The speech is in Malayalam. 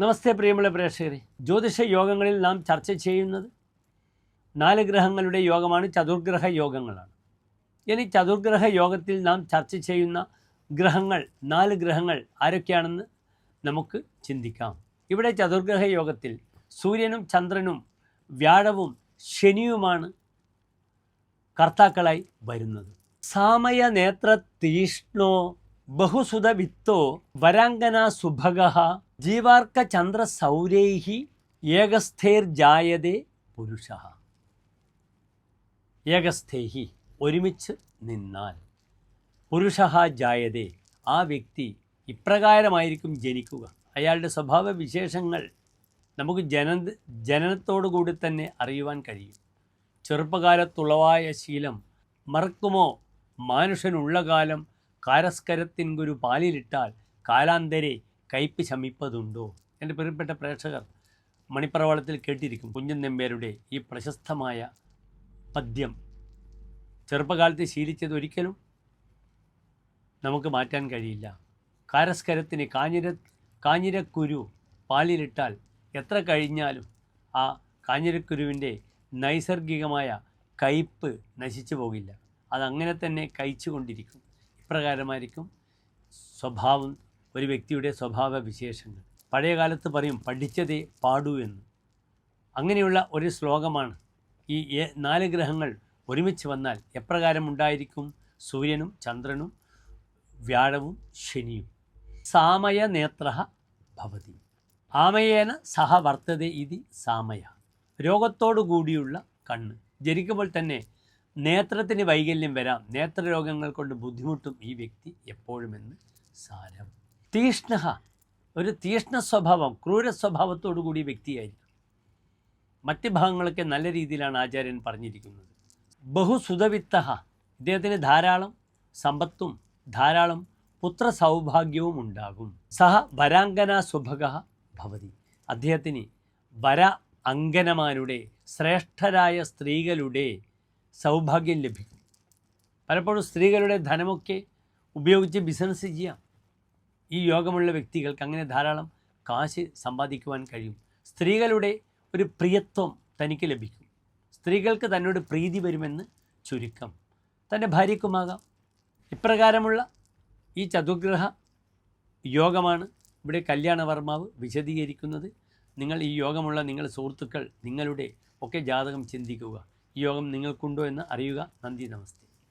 നമസ്തേ പ്രിയമുള്ള പ്രേക്ഷകരെ. ജ്യോതിഷ യോഗങ്ങളിൽ നാം ചർച്ച ചെയ്യുന്നത് നാല് ഗ്രഹങ്ങളുടെ യോഗമാണ് ചതുർഗ്രഹ യോഗങ്ങളാണ്. ഇനി ചതുർഗ്രഹ യോഗത്തിൽ നാം ചർച്ച ചെയ്യുന്ന ഗ്രഹങ്ങൾ നാല് ഗ്രഹങ്ങൾ ആരൊക്കെയാണെന്ന് നമുക്ക് ചിന്തിക്കാം. ഇവിടെ ചതുർഗ്രഹ യോഗത്തിൽ സൂര്യനും ചന്ദ്രനും വ്യാഴവും ശനിയുമാണ് കർത്താക്കളായി വരുന്നത്. സാമയ നേത്ര തീഷ്ണോ ബഹുസുത വിത്തോ വരാംഗന സുഭഗ ജീവാർക്ക ചന്ദ്ര സൗരൈഹി ഏകസ്ഥൈർജായതേ പുരുഷ. ഏകസ്ഥേഹി ഒരുമിച്ച് നിന്നാൽ. പുരുഷ ജായതേ ആ വ്യക്തി ഇപ്രകാരമായിരിക്കും ജനിക്കുക. അയാളുടെ സ്വഭാവ വിശേഷങ്ങൾ നമുക്ക് ജന ജനനത്തോടുകൂടി തന്നെ അറിയുവാൻ കഴിയും. ചെറുപ്പകാലത്തുളവായ ശീലം മറക്കുമോ? മാനുഷനുള്ള കാലം കാരസ്കരത്തിൻ ഗുരു പാലിലിട്ടാൽ കാലാന്തരെ കയ്പ് ശമിപ്പതുണ്ടോ? എന്റെ പ്രിയപ്പെട്ട പ്രേക്ഷകർ മണിപ്രവാളത്തിൽ കേട്ടിരിക്കും കുഞ്ഞൻ നമ്പ്യാരുടെ ഈ പ്രശസ്തമായ പദ്യം. ചെറുപ്പകാലത്ത് ശീലിച്ചത് ഒരിക്കലും നമുക്ക് മാറ്റാൻ കഴിയില്ല. കാരസ്കരത്തിന് കാഞ്ഞിര കാഞ്ഞിരക്കുരു പാലിലിട്ടാൽ എത്ര കഴിഞ്ഞാലും ആ കാഞ്ഞിരക്കുരുവിന്റെ നൈസർഗികമായ കയ്പ് നശിച്ചു പോകില്ല. അതങ്ങനെ തന്നെ കഴിച്ചു കൊണ്ടിരിക്കും ഇപ്രകാരമായിരിക്കും സ്വഭാവം ഒരു വ്യക്തിയുടെ സ്വഭാവ വിശേഷങ്ങൾ പഴയ കാലത്ത് പറയും പഠിച്ചതേ പാടൂ എന്ന്. അങ്ങനെയുള്ള ഒരു ശ്ലോകമാണ് ഈ നാല് ഗ്രഹങ്ങൾ ഒരുമിച്ച് വന്നാൽ എപ്രകാരം ഉണ്ടായിരിക്കും? സൂര്യനും ചന്ദ്രനും വ്യാഴവും ശനിയും. സാമയ നേത്ര ഭവതി. ആമയേന സഹ വർത്തത ഇതി സാമയ. രോഗത്തോടു കൂടിയുള്ള കണ്ണ്. ജനിക്കുമ്പോൾ തന്നെ നേത്രത്തിന് വൈകല്യം വരാം. നേത്രരോഗങ്ങൾ കൊണ്ട് ബുദ്ധിമുട്ടും ഈ വ്യക്തി എപ്പോഴുമെന്ന് സാരം. തീഷ്ണ ഒരു തീഷ്ണ സ്വഭാവം ക്രൂര സ്വഭാവത്തോടു കൂടിയ വ്യക്തിയായിരുന്നു. മറ്റ് ഭാഗങ്ങളൊക്കെ നല്ല രീതിയിലാണ് ആചാര്യൻ പറഞ്ഞിരിക്കുന്നത്. ബഹുസുതവിത്ത ഇദ്ദേഹത്തിന് ധാരാളം സമ്പത്തും ധാരാളം പുത്ര സൗഭാഗ്യവും ഉണ്ടാകും. സഹ വരാങ്കന സ്വഭഗ ഭവതി. അദ്ദേഹത്തിന് വര അങ്കനമാരുടെ ശ്രേഷ്ഠരായ സ്ത്രീകളുടെ സൗഭാഗ്യം ലഭിക്കും. പലപ്പോഴും സ്ത്രീകളുടെ ധനമൊക്കെ ഉപയോഗിച്ച് ബിസിനസ് ചെയ്യാം. ഈ യോഗമുള്ള വ്യക്തികൾക്ക് അങ്ങനെ ധാരാളം കാശ് സമ്പാദിക്കുവാൻ കഴിയും. സ്ത്രീകളുടെ ഒരു പ്രിയത്വം തനിക്ക് ലഭിക്കും. സ്ത്രീകൾക്ക് തന്നോട് പ്രീതി വരുമെന്ന് ചുരുക്കം. തന്റെ ഭാര്യയ്ക്കുമാകാം. ഇപ്രകാരമുള്ള ഈ ചതുഗ്രഹ യോഗമാണ് ഇവിടെ കല്യാണവർമാവ് വിശദീകരിക്കുന്നത്. നിങ്ങൾ ഈ യോഗമുള്ള നിങ്ങളുടെ സുഹൃത്തുക്കൾ നിങ്ങളുടെ ഒക്കെ ജാതകം ചിന്തിക്കുക. ഈ യോഗം നിങ്ങൾക്കുണ്ടോ എന്ന് അറിയുക. നന്ദി നമസ്തേ.